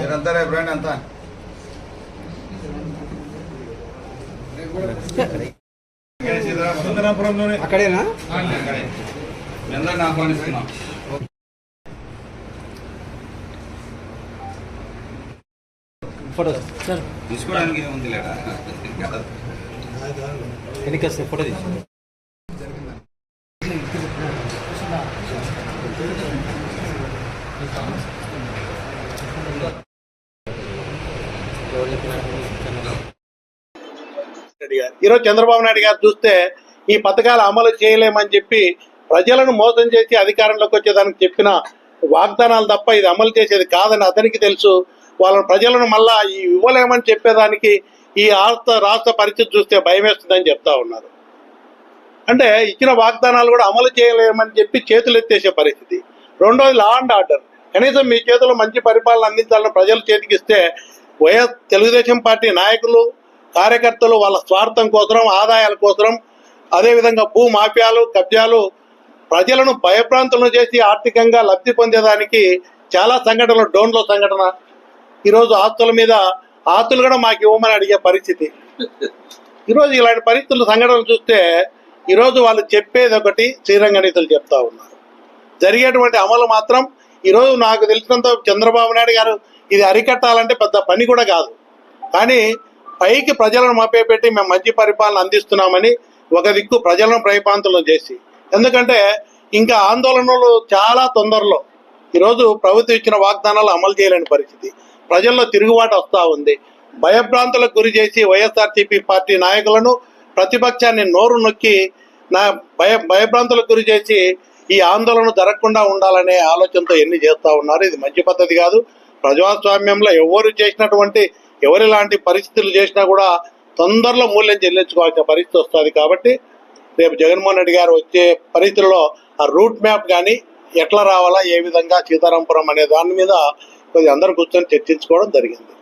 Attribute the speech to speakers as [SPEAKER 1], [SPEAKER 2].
[SPEAKER 1] మీరంతా రేపు రండి అంతా.
[SPEAKER 2] సుందరాపురంలోనే.
[SPEAKER 3] అక్కడేనా?
[SPEAKER 1] అక్కడే. మీ అందరిని ఆహ్వానిస్తున్నాం.
[SPEAKER 3] ఫోటో. సార్.
[SPEAKER 1] తీసుకోవడానికి ఏముంది
[SPEAKER 3] ఫోటో
[SPEAKER 4] గారు ఈరోజు చంద్రబాబు నాయుడు గారు చూస్తే ఈ పథకాలు అమలు చేయలేమని చెప్పి ప్రజలను మోసం చేసి అధికారంలోకి వచ్చేదానికి చెప్పిన వాగ్దానాలు తప్ప ఇది అమలు చేసేది కాదని అతనికి తెలుసు. వాళ్ళ ప్రజలను మళ్ళా ఈ ఇవ్వలేమని చెప్పేదానికి ఈ రాష్ట్ర రాష్ట్ర పరిస్థితి చూస్తే భయం వేస్తుందని చెప్తా ఉన్నారు. అంటే ఇచ్చిన వాగ్దానాలు కూడా అమలు చేయలేమని చెప్పి చేతులు ఎత్తేసే పరిస్థితి. రెండోది లా అండ్ ఆర్డర్ కనీసం మీ చేతిలో మంచి పరిపాలన అందించాలని ప్రజల చేతికిస్తే వైఎస్ తెలుగుదేశం పార్టీ నాయకులు కార్యకర్తలు వాళ్ళ స్వార్థం కోసం ఆదాయాల కోసం అదేవిధంగా భూ మాఫియాలు కబ్జాలు ప్రజలను భయప్రాంతులను చేసి ఆర్థికంగా లబ్ధి పొందేదానికి చాలా సంఘటనలు డోన్లో సంఘటన. ఈరోజు ఆస్తుల మీద ఆస్తులు కూడా మాకు ఇవ్వమని అడిగే పరిస్థితి. ఈరోజు ఇలాంటి పరిస్థితులు సంఘటనలు చూస్తే ఈరోజు వాళ్ళు చెప్పేది ఒకటి శ్రీరంగనీతులు చెప్తా ఉన్నారు. జరిగేటువంటి అమలు మాత్రం ఈరోజు నాకు తెలిసినంత చంద్రబాబు నాయుడు గారు ఇది అరికట్టాలంటే పెద్ద పని కూడా కాదు. కానీ పైకి ప్రజలను మభ్యపెట్టి మేము మంచి పరిపాలన అందిస్తున్నామని ఒక దిక్కు ప్రజలను ప్రయపాంతలు చేసి. ఎందుకంటే ఇంకా ఆందోళనలు చాలా తొందరలో. ఈరోజు ప్రభుత్వం ఇచ్చిన వాగ్దానాలు అమలు చేయలేని పరిస్థితి. ప్రజల్లో తిరుగుబాటు వస్తూ ఉంది. భయభ్రాంతులకు గురి చేసి వైఎస్ఆర్సీపీ పార్టీ నాయకులను ప్రతిపక్షాన్ని నోరు నొక్కి నా భయ భయభ్రాంతులకు గురి చేసి ఈ ఆందోళన జరగకుండా ఉండాలనే ఆలోచనతో ఎన్ని చేస్తూ ఉన్నారు. ఇది మంచి పద్ధతి కాదు. ప్రజాస్వామ్యంలో ఎవరు చేసినటువంటి ఎవరు ఇలాంటి పరిస్థితులు చేసినా కూడా తొందరలో మూల్యం చెల్లించుకోవాల్సిన పరిస్థితి వస్తుంది కాబట్టి రేపు జగన్మోహన్ రెడ్డి గారు వచ్చే పరిస్థితుల్లో ఆ రూట్ మ్యాప్ కానీ ఎట్లా రావాలా ఏ విధంగా సీతారాంపురం అనే దాని మీద కొద్దిగా అందరూ కూర్చొని చర్చించుకోవడం జరిగింది.